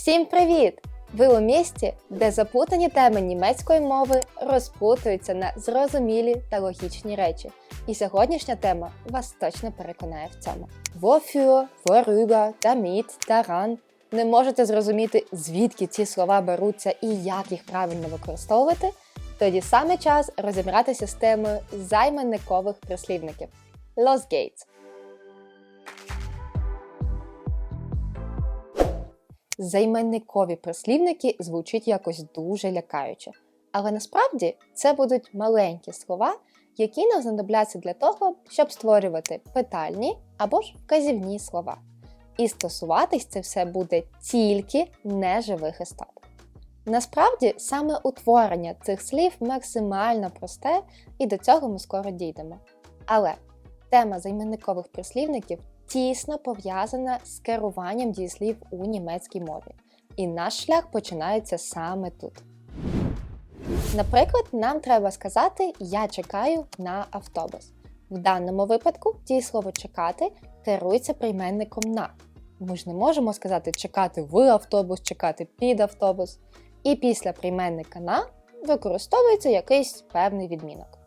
Всім привіт! Ви у місті, де запутані теми німецької мови розпутуються на зрозумілі та логічні речі. І сьогоднішня тема вас точно переконає в цьому. Wofür, worüber, damit, daran. Не можете зрозуміти, звідки ці слова беруться і як їх правильно використовувати? Тоді саме час розібратися з темою займенникових прислівників. Los Gates. Займенникові прислівники звучить якось дуже лякаюче. Але насправді це будуть маленькі слова, які нам знадобляться для того, щоб створювати питальні або ж вказівні слова. І стосуватись це все буде тільки неживих істот. Насправді, саме утворення цих слів максимально просте, і до цього ми скоро дійдемо. Але тема займенникових прислівників тісно пов'язана з керуванням дієслів у німецькій мові. І наш шлях починається саме тут. Наприклад, нам треба сказати Я чекаю на автобус. В даному випадку дієслово чекати керується прийменником на. Ми ж не можемо сказати чекати в автобус, чекати під автобус. І після прийменника на використовується якийсь певний відмінок.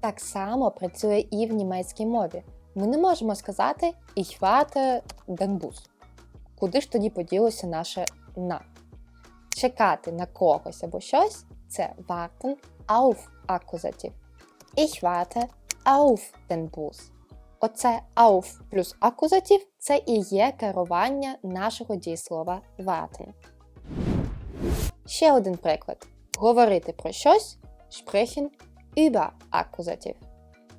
Так само працює і в німецькій мові. Ми не можемо сказати Ich Bus. Куди ж тоді поділося наше на? Чекати на когось або щось це warten auf акузатив. Ich warte auf den. Оце auf плюс акузатив це і є керування нашого дієслова warten. Ще один приклад. Говорити про щось sprechen über акузатив.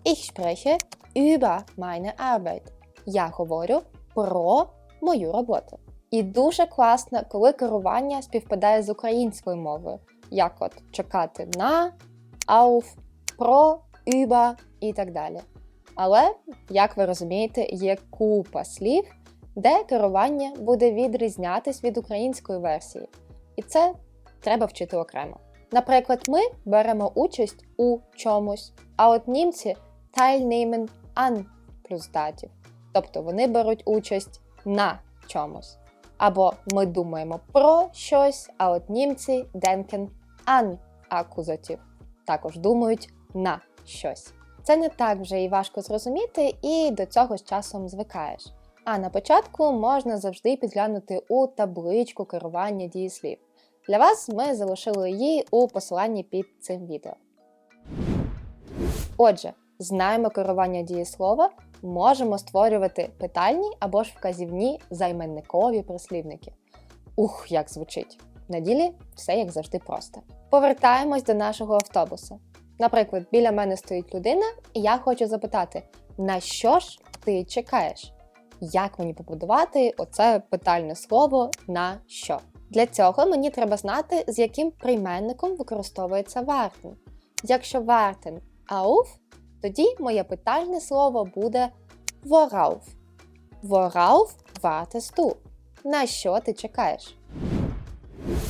Ich spreche über meine Arbeit. Я говорю про мою роботу. І дуже класно, коли керування співпадає з українською мовою, як от чекати на, auf, про, über і так далі. Але, як ви розумієте, є купа слів, де керування буде відрізнятись від української версії. І це треба вчити окремо. Наприклад, ми беремо участь у чомусь, а от німці teilnehmen an плюс датів. Тобто вони беруть участь на чомусь. Або ми думаємо про щось, а от німці denken an акузатив. Також думають на щось. Це не так вже і важко зрозуміти, і до цього з часом звикаєш. А на початку можна завжди підглянути у табличку керування дієслів. Для вас ми залишили її у посиланні під цим відео. Отже, знаємо керування дієслова, можемо створювати питальні або ж вказівні займенникові прислівники. Ух, як звучить! На ділі все як завжди просто. Повертаємось до нашого автобуса. Наприклад, біля мене стоїть людина, і я хочу запитати, на що ж ти чекаєш? Як мені побудувати оце питальне слово на що? Для цього мені треба знати, з яким прийменником використовується warten. Якщо warten auf, тоді моє питальне слово буде worauf. Worauf wartest du? На що ти чекаєш?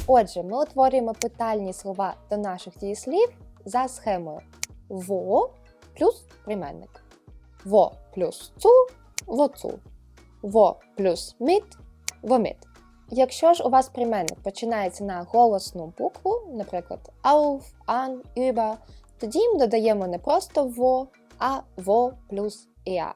Отже, ми утворюємо питальні слова до наших дієслів за схемою wo плюс прийменник. Wo плюс zu, wozu. Wo плюс mit, womit. Якщо ж у вас прийменник починається на голосну букву, наприклад, auf, an, über, тоді ми додаємо не просто во, а во плюс er.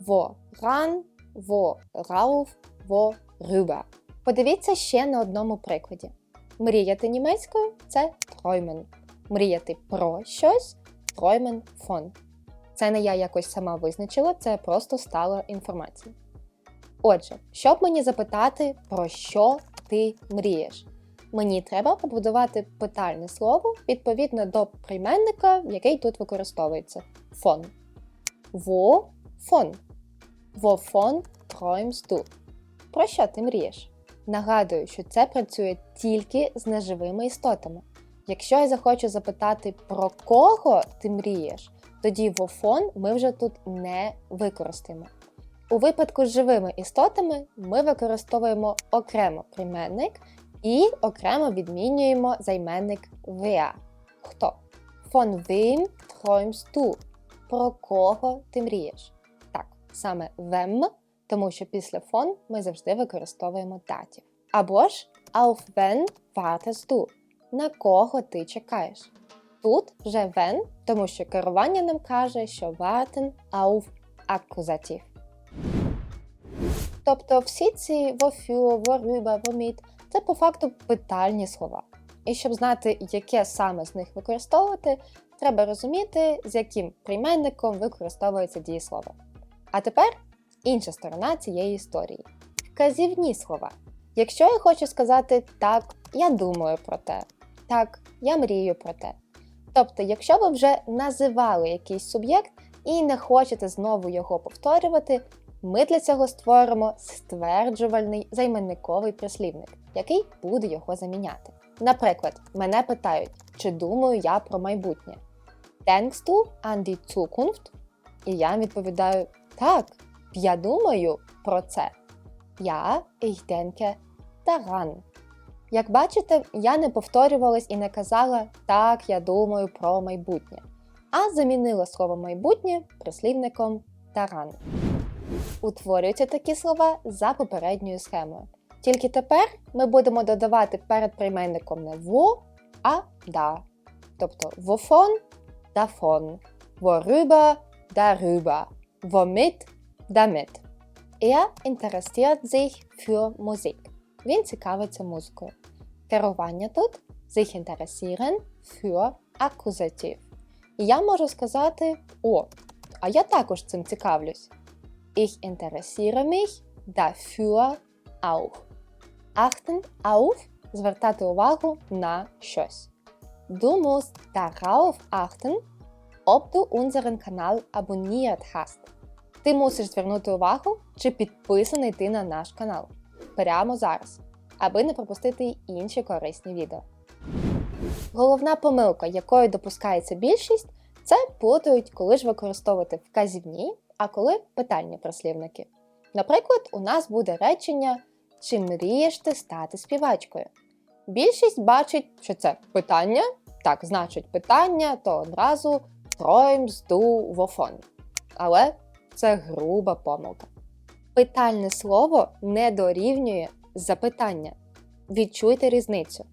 Во ран, во раuf, во rüber. Подивіться ще на одному прикладі. Мріяти німецькою це träumen. Мріяти про щось träumen von. Це не я якось сама визначила, це просто стала інформація. Отже, щоб мені запитати, про що ти мрієш, мені треба побудувати питальне слово відповідно до прийменника, який тут використовується von. Wo von. Wovon träumst du? Про що ти мрієш? Нагадую, що це працює тільки з неживими істотами. Якщо я захочу запитати, про кого ти мрієш, тоді вофон ми вже тут не використаємо. У випадку з живими істотами ми використовуємо окремо прийменник і окремо відмінюємо займенник wer. Хто? Von wem träumst du? Про кого ти мрієш? Так, саме wem, тому що після фон ми завжди використовуємо датів. Або ж Auf wen wartest du? На кого ти чекаєш? Тут вже when, тому що керування нам каже, що warten auf акузатив. Тобто всі ці wofür, worüber, womit – це по факту питальні слова. І щоб знати, яке саме з них використовувати, треба розуміти, з яким прийменником використовується дієслово. А тепер інша сторона цієї історії. Вказівні слова. Якщо я хочу сказати так, я думаю про те, так, я мрію про те. Тобто, якщо ви вже називали якийсь суб'єкт і не хочете знову його повторювати, ми для цього створимо стверджувальний займенниковий прислівник, який буде його заміняти. Наприклад, мене питають, чи думаю я про майбутнє. Denkst du an die Zukunft? І я відповідаю: так, я думаю про це. Ja, ich denke daran. Як бачите, я не повторювалась і не казала так, я думаю про майбутнє, а замінила слово майбутнє прислівником daran. Утворюються такі слова за попередньою схемою. Тільки тепер ми будемо додавати перед прийменником не во, а да. Тобто wovon – davon, worüber – darüber, womit – damit. Er interessiert sich für Musik. Він цікавиться музикою. Керування тут sich interessieren für акузатив. І я можу сказати о, а я також цим цікавлюсь. Ich interessiere mich dafür auch. Achten auf – звертати увагу на щось. Du musst darauf achten, ob du unseren Kanal abonniert hast. Ти мусиш звернути увагу, чи підписаний ти на наш канал прямо зараз, аби не пропустити інші корисні відео. Головна помилка, якою допускається більшість, це плутають, коли ж використовувати вказівні, а коли питальні прислівники. Наприклад, у нас буде речення Чи мрієш ти стати співачкою? Більшість бачить, що це питання, так, значить питання, то одразу träumst du wovon. Але це груба помилка. Питальне слово не дорівнює запитання. Відчуйте різницю.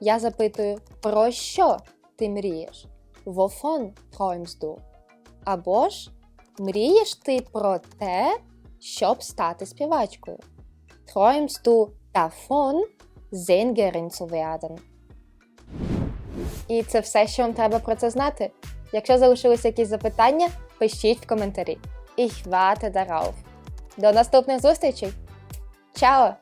Я запитую, про що ти мрієш? Träumst du? Або ж мрієш ти про те, щоб стати співачкою? Träumst du davon, Sängerin zu werden? І це все, що вам треба про це знати. Якщо залишилися якісь запитання, пишіть в коментарі. Ich warte darauf. До наступних зустрічей! Чао!